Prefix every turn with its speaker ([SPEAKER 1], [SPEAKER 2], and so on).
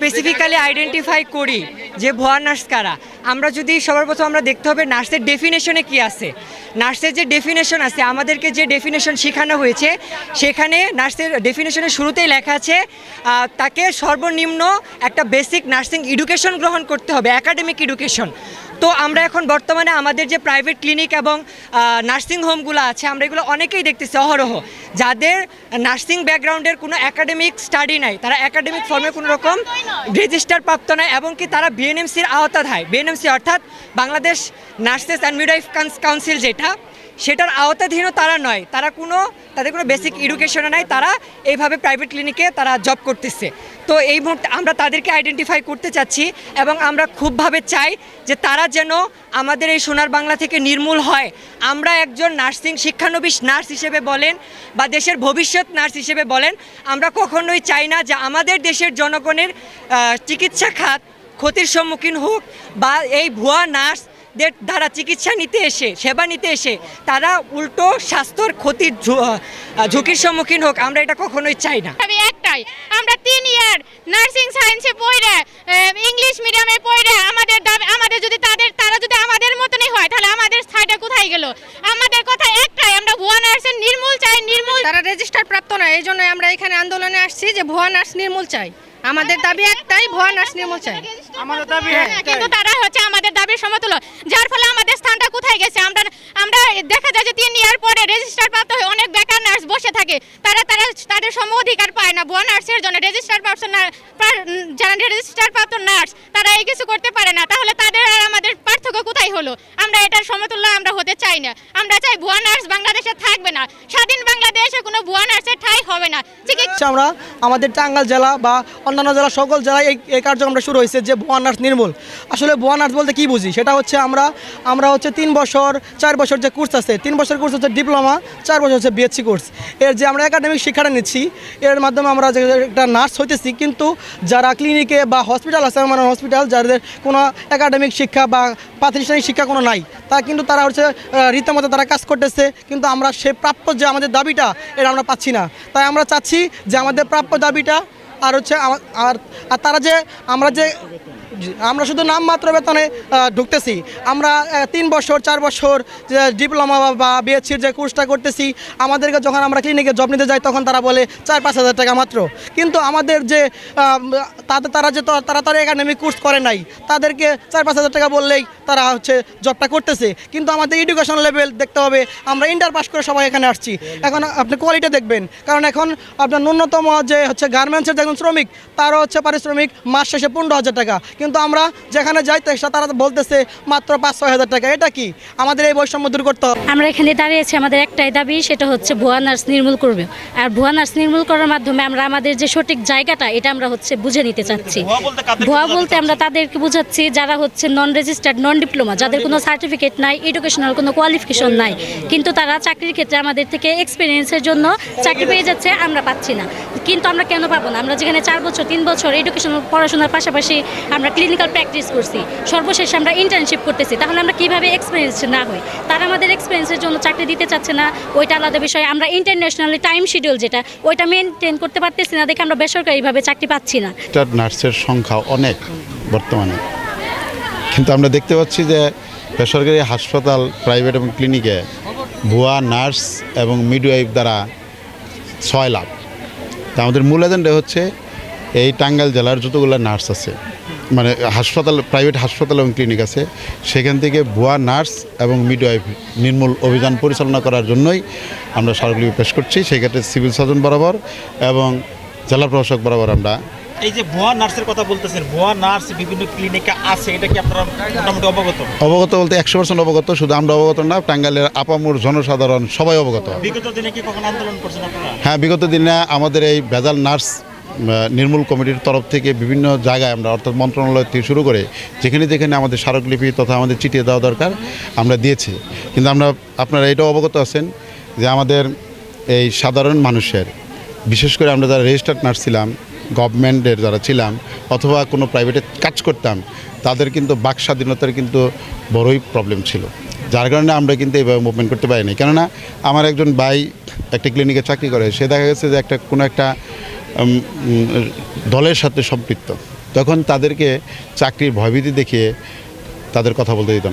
[SPEAKER 1] Specifically identify করি যে ভুয়া নার্স কারা। আমরা যদি সবার প্রথম আমরা দেখতে হবে নার্সের ডেফিনেশনে কি আছে। নার্সের যে ডেফিনেশন আছে, আমাদেরকে যে ডেফিনেশন শেখানো হয়েছে, সেখানে নার্সের ডেফিনেশনের শুরুতেই লেখা আছে তাকে সর্বনিম্ন একটা বেসিক নার্সিং এডুকেশন গ্রহণ করতে হবে একাডেমিক এডুকেশন তো আমরা এখন বর্তমানে আমাদের যে প্রাইভেট ক্লিনিক এবং নার্সিং হোমগুলো আছে, আমরা এগুলো অনেকেই দেখতেছি অহরহ। যাদের নার্সিং ব্যাকগ্রাউন্ডের কোনো একাডেমিক স্টাডি নাই, তারা একাডেমিক ফর্মে কোনো রকম রেজিস্টার প্রাপ্ত নয় এবং কি তারা বিএনএমসির আওতাধায় বিএনএমসি অর্থাৎ Bangladesh nurses and midwife council যেটা সেটার আওতাধীনও তারা নয়। তারা কোনো, তাদের কোনো বেসিক এডুকেশনে নাই। তারা এইভাবে প্রাইভেট ক্লিনিকে তারা জব করতেছে। তো এই মুহূর্তে আমরা তাদেরকে আইডেন্টিফাই করতে চাচ্ছি এবং আমরা খুবভাবে চাই যে তারা যেন আমাদের এই সোনার বাংলা থেকে নির্মূল হয়। আমরা একজন নার্সিং শিক্ষানবিশ নার্স হিসেবে বলেন বা দেশের ভবিষ্যৎ নার্স হিসেবে বলেন, আমরা কখনোই চাই না যে আমাদের দেশের জনগণের চিকিৎসা খাত ক্ষতির সম্মুখীন হোক বা এই ভুয়া নার্স দ্বারা চিকিৎসা নিতে এসে সেবা নিতে এসে তারা উল্টো স্বাস্থ্যর ক্ষতির ঝু- ঝুঁকির সম্মুখীন হোক আমরা এটা কখনোই চাই না।
[SPEAKER 2] আমি একটাই আমরা তিন ইয়ার নার্সিং সায়েন্সে পড়ে ইংলিশ মিডিয়ামে পড়ে আমাদের দাবি আমাদের যদি তাদের তারা যদি আমাদের মতনই হয় তাহলে আমাদের স্থায়ীটা কোথায় গেল? আমাদের কথা একটাই আমরা ভুয়া নার্সের নির্মূল চাই নির্মূল
[SPEAKER 3] তারা রেজিস্টার প্রাপ্ত না এই জন্য আমরা এখানে আন্দোলনে আসছি যে ভুয়া নার্স নির্মূল চাই। আমাদের দাবি একটাই ভুয়া নার্স নির্মূল চাই।
[SPEAKER 4] আমাদের দাবি
[SPEAKER 2] হ্যাঁ, কিন্তু তারা হচ্ছে আমাদের দাবির সমতুল্য, যার ফলে আমাদের স্থানটা কোথায় গেছে? আমরা আমরা দেখা যায় যে তিন ইয়ার পরে রেজিস্টার প্রাপ্ত হয়ে অনেক বেকার নার্স বসে থাকে। তারা তারা, তাদের সম অধিকার পায় না ভুয়া নার্সের জন্য। রেজিস্টার প্রাপ্ত যারা রেজিস্টার প্রাপ্ত নার্স, তারা এই কিছু করতে পারে না। তাহলে তাদের আর কোথায় হলো? আমরা এটার সমতুল্য আমরা হতে চাই না। আমরা চাই ভুয়া নার্স বাংলাদেশে থাকবে না। স্বাধীন বাংলাদেশে কোনো ভুয়া নার্সের ঠাঁই হবে না। চিকিৎসা
[SPEAKER 4] আমরা আমাদের টাঙ্গাইল জেলা বা অন্যান্য জেলা সকল জেলায় এই এই কার্যক্রম আমরা শুরু হয়েছে যে ভুয়া নার্স নির্মূল। আসলে ভুয়া নার্স বলতে কি বুঝি? সেটা হচ্ছে আমরা আমরা হচ্ছে তিন বছর, চার বছর যে কোর্স আছে, তিন বছর কোর্স হচ্ছে ডিপ্লোমা চার বছর হচ্ছে বিএসসি কোর্স এর যে আমরা একাডেমিক শিক্ষাটা নিচ্ছি, এর মাধ্যমে আমরা একটা নার্স হইতেছি, কিন্তু যারা ক্লিনিকে বা হসপিটাল আছে মানে হসপিটাল যাদের কোনো একাডেমিক শিক্ষা বা প্রাতিষ্ঠানিক শিক্ষা কোনো নাই। তা কিন্তু তারা হচ্ছে রীতিমতো তারা কাজ করতেছে, কিন্তু আমরা সে প্রাপ্য যে আমাদের দাবিটা, এটা আমরা পাচ্ছি না। তাই আমরা চাচ্ছি যে আমাদের প্রাপ্য দাবিটা আর হচ্ছে আর তারা যে, আমরা যে, আমরা শুধু নামমাত্র বেতনে ঢুকতেছি। আমরা তিন বছর, চার বছর যে ডিপ্লোমা বা বিএসসির যে কোর্সটা করতেছি, আমাদেরকে যখন আমরা ক্লিনিকে জব নিতে যাই, তখন তারা বলে চার, পাঁচ হাজার টাকা মাত্র। কিন্তু আমাদের যে তাদের, তারা যে তারা তারা একাডেমিক কোর্স করে নাই, তাদেরকে চার, পাঁচ হাজার টাকা বললেই তারা হচ্ছে জবটা করতেছে। কিন্তু আমাদের এডুকেশন লেভেল দেখতে হবে আমরা ইন্টার পাস করে সবাই এখানে আসছি। এখন আপনি কোয়ালিটি দেখবেন। কারণ এখন আপনার ন্যূনতম যে হচ্ছে গার্মেন্টসের যে শ্রমিক তারও হচ্ছে পারিশ্রমিক মাস শেষে পনেরো হাজার টাকা। কিন্তু আমরা যেখানে যাই তো তারা বলতেছে মাত্র পাঁচ ছয় হাজার টাকা। এটা কি? আমাদের এই বৈষম্য দূর করতে হবে।
[SPEAKER 5] আমরা এখানে দাঁড়িয়েছি আমাদের একটাই দাবি সেটা হচ্ছে ভুয়া নার্স নির্মূল করবে। আর ভুয়া নার্স নির্মূল করার মাধ্যমে আমরা আমাদের যে সঠিক জায়গাটা এটা আমরা হচ্ছে বুঝে নিতে চাচ্ছি। ভুয়া বলতে আমরা তাদেরকে বুঝাচ্ছি যারা হচ্ছে নন রেজিস্টার্ড নন ডিপ্লোমা, যাদের কোনো সার্টিফিকেট নাই এডুকেশনাল কোনো কোয়ালিফিকেশন নাই, কিন্তু তারা চাকরির ক্ষেত্রে আমাদের থেকে এক্সপিরিয়েন্সের জন্য চাকরি পেয়ে যাচ্ছে, আমরা পাচ্ছি না। কিন্তু আমরা কেন পাবো না? আমরা যেখানে চার বছর, তিন বছর এডুকেশনাল পড়াশোনার পাশাপাশি আমরা ক্লিনিক্যাল প্র্যাকটিস করছি, সর্বশেষ আমরা ইন্টার্নশিপ করতেছি, তাহলে আমরা কীভাবে এক্সপিরিয়েন্স না হই? তারা আমাদের এক্সপিরিয়েন্সের জন্য চাকরি দিতে চাচ্ছে না, ওইটা আলাদা বিষয়। আমরা ইন্টারন্যাশনালি টাইম শিডিউল যেটা, ওইটা মেনটেন করতে পারতেছি না, দেখে আমরা বেসরকারিভাবে চাকরি পাচ্ছি না।
[SPEAKER 6] নার্সের সংখ্যা অনেক বর্তমানে। কিন্তু আমরা দেখতে পাচ্ছি যে বেসরকারি হাসপাতাল প্রাইভেট এবং ক্লিনিকে ভুয়া নার্স এবং মিডওয়াইফ দ্বারা ছয় লাখ। তা আমাদের মূল এজেন্ডা হচ্ছে এই টাঙ্গাইল জেলার যতগুলো নার্স আছে মানে হাসপাতাল প্রাইভেট হাসপাতাল এবং ক্লিনিক আছে, সেখান থেকে ভুয়া নার্স এবং মিডওয়াইফ নির্মূল অভিযান পরিচালনা করার জন্যই আমরা স্মারকলিপি পেশ করছি। সেক্ষেত্রে সিভিল সার্জন বরাবর এবং জেলা প্রশাসক বরাবর আমরা
[SPEAKER 7] এই যে ভুয়া নার্সের কথা বলতেছেন ভুয়া নার্স বিভিন্ন ক্লিনিকে আছে এটা কি আপনারা মোটামুটি অবগত?
[SPEAKER 6] অবগত বলতে একশো পার্সেন্ট অবগত শুধু আমরা অবগত না টাঙ্গাইলের আপামুর জনসাধারণ সবাই অবগত।
[SPEAKER 7] বিগত দিনে কি কখন আন্দোলন করছেন আপনারা?
[SPEAKER 6] হ্যাঁ বিগত দিনে আমাদের এই ভেজাল নার্স নির্মূল কমিটির তরফ থেকে বিভিন্ন জায়গায় আমরা অর্থাৎ মন্ত্রণালয় থেকে শুরু করে যেখানে যেখানে আমাদের স্মারকলিপি তথা আমাদের চিঠিয়ে দেওয়া দরকার আমরা দিয়েছি। কিন্তু আমরা আপনারা এটাও অবগত আছেন যে আমাদের এই সাধারণ মানুষের বিশেষ করে আমরা যারা রেজিস্টার্ড নার্স ছিলাম গভর্নমেন্টের যারা ছিলাম অথবা কোনো প্রাইভেটে কাজ করতাম, তাদের কিন্তু বাক স্বাধীনতার কিন্তু বড়ই প্রবলেম ছিল। যার কারণে আমরা কিন্তু এইভাবে মুভমেন্ট করতে পারিনি। কেননা আমার একজন ভাই একটা ক্লিনিকে চাকরি করে, সে দেখা গেছে যে একটা কোনো একটা দলের সাথে সম্পৃক্ত। তখন তাদেরকে চাকরির ভয়ভীতি দেখিয়ে তাদের কথা বলতে দিতাম।